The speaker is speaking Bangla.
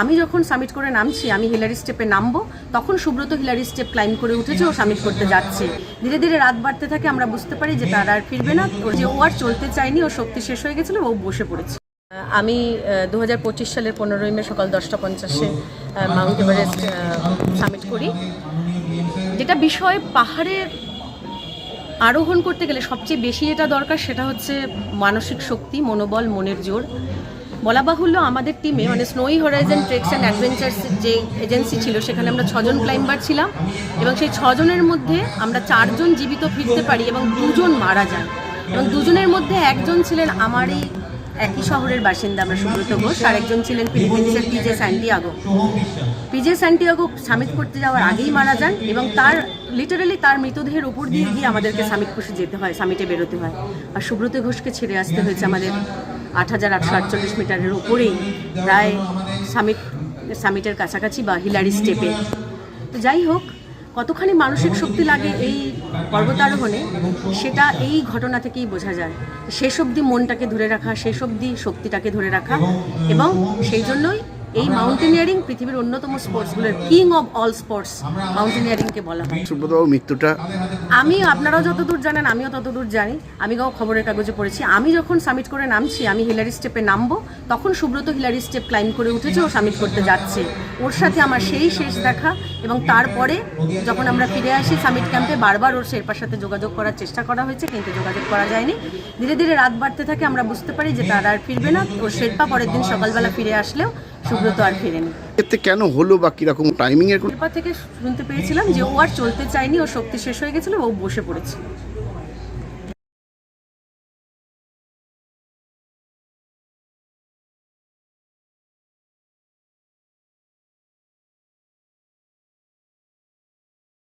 আমি যখন সামিট করে নামছি, আমি হিলারি স্টেপে নামবো, তখন সুব্রত হিলারি স্টেপ ক্লাইম করে উঠেছে, ও সামিট করতে যাচ্ছে। ধীরে ধীরে রাত বাড়তে থাকে, আমরা বুঝতে পারি যে তার আর ফিরবে না। যে ও আর চলতে চায়নি ও শক্তি শেষ হয়ে গেছিল, ও বসে পড়েছে। আমি দু হাজার পঁচিশ সালের পনেরোই মে সকাল দশটা পঞ্চাশে মাউন্ট এভারেস্ট সামিট করি। যেটা বিষয় পাহাড়ের আরোহণ করতে গেলে সবচেয়ে বেশি যেটা দরকার, সেটা হচ্ছে মানসিক শক্তি, মনোবল, মনের জোর। বলা বাহুল্য আমাদের টিমে মানে snowy horizon treks and adventures যে এজেন্সি ছিল, সেখানে আমরা ছজন ক্লাইম্বার ছিলাম এবং সেই ছজনের মধ্যে আমরা চারজন জীবিত ফিরতে পারি এবং দুজন মারা যান। এবং দুজনের মধ্যে একজন ছিলেন আমারই একই শহরের বাসিন্দা আমরা সুব্রত ঘোষ, আর একজন ছিলেন ফিলিপিন্সের PJ Santiago PJ Santiago summit করতে যাওয়ার আগেই মারা যান এবং তার লিটারালি তার মৃতদেহের উপর দিয়ে গিয়ে আমাদেরকে সামিট পুষে যেতে হয় সামিটে বেরোতে হয়। আর সুব্রত ঘোষকে ছেড়ে আসতে হয়েছে আমাদের আট হাজার আটশো আটচল্লিশ মিটারের উপরেই প্রায় সামিট, সামিটের কাছাকাছি বা হিলারি স্টেপে। তো যাই হোক, কতখানি মানসিক শক্তি লাগে এই পর্বতারোহণে, সেটা এই ঘটনা থেকেই বোঝা যায়। শেষ অবধি মনটাকে ধরে রাখা, শেষ অবধি শক্তিটাকে ধরে রাখা এবং সেই জন্যই এই মাউন্টেনিয়ারিং পৃথিবীর অন্যতম স্পোর্টসগুলোর কিং অফ অল স্পোর্টস মাউন্টেনিয়ারিংকে বলা হয়। সুব্রতবাবু মৃত্যুটা আমি আপনারাও যতদূর জানেন আমিও ততদূর জানি। আমি গাও খবরের কাগজে পড়েছি। আমি যখন সামিট করে নামছি আমি হিলারি স্টেপে নামবো তখন সুব্রত হিলারি স্টেপ ক্লাইম করে উঠেছে ও সামিট করতে যাচ্ছে। ওর সাথে আমার সেই শেষ দেখা এবং তারপরে যখন আমরা ফিরে আসি সামিট ক্যাম্পে বারবার ওর শেরপার সাথে যোগাযোগ করার চেষ্টা করা হয়েছে কিন্তু যোগাযোগ করা যায়নি। ধীরে ধীরে রাত বাড়তে থাকে আমরা বুঝতে পারি যে তার আর ফিরবে না। ওর শেরপা পরের দিন সকালবেলা ফিরে আসলেও সুব্রত আর ফিরেনি। এতে কেন হলো বা কীরকম টাইমিং এর শেরপা থেকে শুনতে পেয়েছিলাম যে ও আর চলতে চায়নি ও শক্তি শেষ হয়ে গেছিল ও বসে পড়েছে।